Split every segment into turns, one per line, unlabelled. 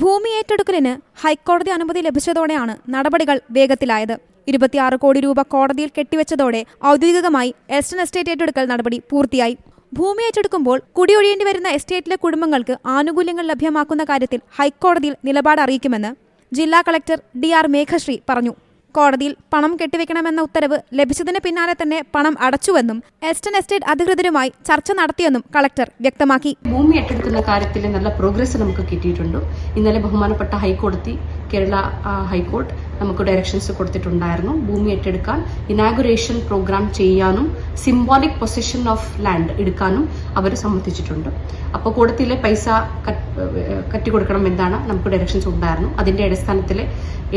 ഭൂമി ഏറ്റെടുക്കലിന് ഹൈക്കോടതി അനുമതി ലഭിച്ചതോടെയാണ് നടപടികൾ വേഗത്തിലായത്. ഇരുപത്തിയാറ് കോടി രൂപ കോടതിയിൽ കെട്ടിവെച്ചതോടെ ഔദ്യോഗികമായി എസ്റ്റൻ എസ്റ്റേറ്റ് ഏറ്റെടുക്കൽ നടപടി പൂർത്തിയായി. ഭൂമി ഏറ്റെടുക്കുമ്പോൾ കുടിയൊഴിയേണ്ടി വരുന്ന എസ്റ്റേറ്റിലെ കുടുംബങ്ങൾക്ക് ആനുകൂല്യങ്ങൾ ലഭ്യമാക്കുന്ന കാര്യത്തിൽ ഹൈക്കോടതിയിൽ നിലപാട് അറിയിക്കുമെന്ന് ജില്ലാ കളക്ടർ ഡി ആർ മേഘശ്രീ പറഞ്ഞു. കോടതിയിൽ പണം കെട്ടിവെക്കണമെന്ന ഉത്തരവ് ലഭിച്ചതിന് പിന്നാലെ തന്നെ പണം അടച്ചുവെന്നും എസ്റ്റൻ എസ്റ്റേറ്റ് അധികൃതരുമായി ചർച്ച നടത്തിയെന്നും കളക്ടർ വ്യക്തമാക്കി.
ഭൂമി ഏറ്റെടുക്കുന്ന കാര്യത്തിൽ നല്ല പ്രോഗ്രസ് നമുക്ക് കിട്ടിയിട്ടുണ്ട്. ഇന്നലെ ബഹുമാനപ്പെട്ട ഹൈക്കോടതി കേരള ഹൈക്കോർട്ട് നമുക്ക് ഡയറക്ഷൻസ് കൊടുത്തിട്ടുണ്ടായിരുന്നു. ഭൂമി ഏറ്റെടുക്കാൻ ഇനാഗുറേഷൻ പ്രോഗ്രാം ചെയ്യാനും സിംബോളിക് പൊസിഷൻ ഓഫ് ലാൻഡ് എടുക്കാനും അവർ സമ്മതിച്ചിട്ടുണ്ട്. അപ്പോൾ കൂടത്തിലെ പൈസ കറ്റി കട്ടിക്കൊടുക്കണം എന്നാണ് നമുക്ക് ഡയറക്ഷൻസ് ഉണ്ടായിരുന്നു. അതിന്റെ അടിസ്ഥാനത്തിൽ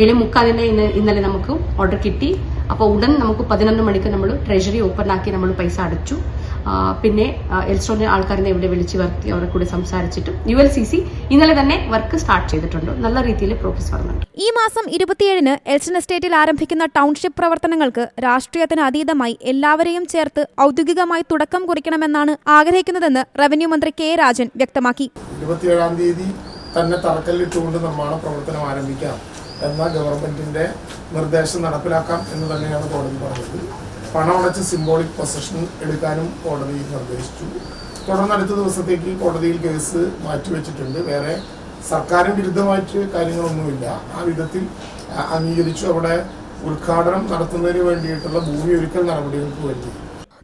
ഏഴ് മുക്കാലിന് ഇന്ന് ഇന്നലെ നമുക്ക് ഓർഡർ കിട്ടി. അപ്പോൾ ഉടൻ നമുക്ക് പതിനൊന്ന് മണിക്ക് നമ്മൾ ട്രഷറി ഓപ്പൺ ആക്കി നമ്മൾ പൈസ അടച്ചു. പിന്നെ എൽസ്റ്റോണിലെ ആൾക്കാരെ ഇവിടെ വിളിച്ച് വരുത്തി അവരെ കൂടെ സംസാരിച്ചിട്ടും യു എൽ സി സി ഇന്നലെ തന്നെ വർക്ക് സ്റ്റാർട്ട് ചെയ്തിട്ടുണ്ട്. നല്ല രീതിയിൽ പ്രോഗ്രസ് വരുന്നുണ്ട്
ഈ മാസം ഇരുപത്തിയേഴിന് എൽസൺ എസ്റ്റേറ്റിൽ ആരംഭിക്കുന്ന ടൗൺഷിപ്പ് പ്രവർത്തനങ്ങൾക്ക് രാഷ്ട്രീയത്തിന് അതീതമായി എല്ലാവരെയും ചേർത്ത് ഔദ്യോഗികമായി തുടക്കം കുറിക്കണമെന്നാണ് ആഗ്രഹിക്കുന്നതെന്ന് റവന്യൂ മന്ത്രി കെ രാജൻ വ്യക്തമാക്കി.
ഇരുപത്തിയേഴാം തീയതി തന്നെ തറക്കല്ലിട്ടുകൊണ്ട് നിർമ്മാണ പ്രവർത്തനം ആരംഭിക്കാം. എന്ന ഗവൺമെന്റിന്റെ നിർദ്ദേശം നടപ്പിലാക്കാം എന്ന് തന്നെയാണ് കോടതി പറഞ്ഞത് പണമടച്ച് സിംബോളിക് പൊസഷൻ എടുക്കാനും കോടതി നിർദ്ദേശിച്ചു. തുടർന്ന് അടുത്ത ദിവസത്തേക്ക് കോടതിയിൽ കേസ് മാറ്റിവെച്ചിട്ടുണ്ട്. വേറെ സർക്കാരിന് വിരുദ്ധമായിട്ട് കാര്യങ്ങളൊന്നുമില്ല. ആ വിധത്തിൽ അംഗീകരിച്ചു. അവിടെ ഉദ്ഘാടനം നടത്തുന്നതിന് വേണ്ടിയിട്ടുള്ള ഭൂമി ഒരുക്കൽ നടപടികൾക്ക് വേണ്ടി.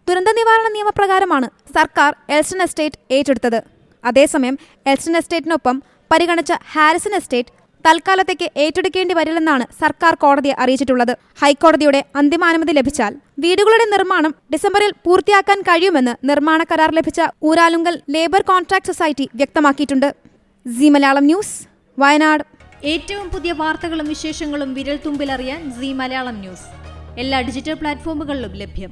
ദുരന്ത നിവാരണ നിയമപ്രകാരമാണ് സർക്കാർ എൽസ്റ്റൺ എസ്റ്റേറ്റ് ഏറ്റെടുത്തത്. അതേസമയം എൽസ്റ്റൺ എസ്റ്റേറ്റിനൊപ്പം പരിഗണിച്ച ഹാരിസൺ എസ്റ്റേറ്റ് തൽക്കാലത്തേക്ക് ഏറ്റെടുക്കേണ്ടി വരില്ലെന്നാണ് സർക്കാർ കോടതിയെ അറിയിച്ചിട്ടുള്ളത്. ഹൈക്കോടതിയുടെ അന്തിമാനുമതി ലഭിച്ചാൽ വീടുകളുടെ നിർമ്മാണം ഡിസംബറിൽ പൂർത്തിയാക്കാൻ കഴിയുമെന്ന് നിർമ്മാണ കരാർ ലഭിച്ച ഊരാലുങ്കൽ ലേബർ കോൺട്രാക്ട് സൊസൈറ്റി വ്യക്തമാക്കിയിട്ടുണ്ട്. Zee Malayalam news Wayanad.
ഏറ്റവും പുതിയ വാർത്തകളും വിശേഷങ്ങളും വിരൽ തുമ്പിലറിയാൻ സി മലയാളം ന്യൂസ്. എല്ലാ ഡിജിറ്റൽ പ്ലാറ്റ്ഫോമുകളിലും ലഭ്യം.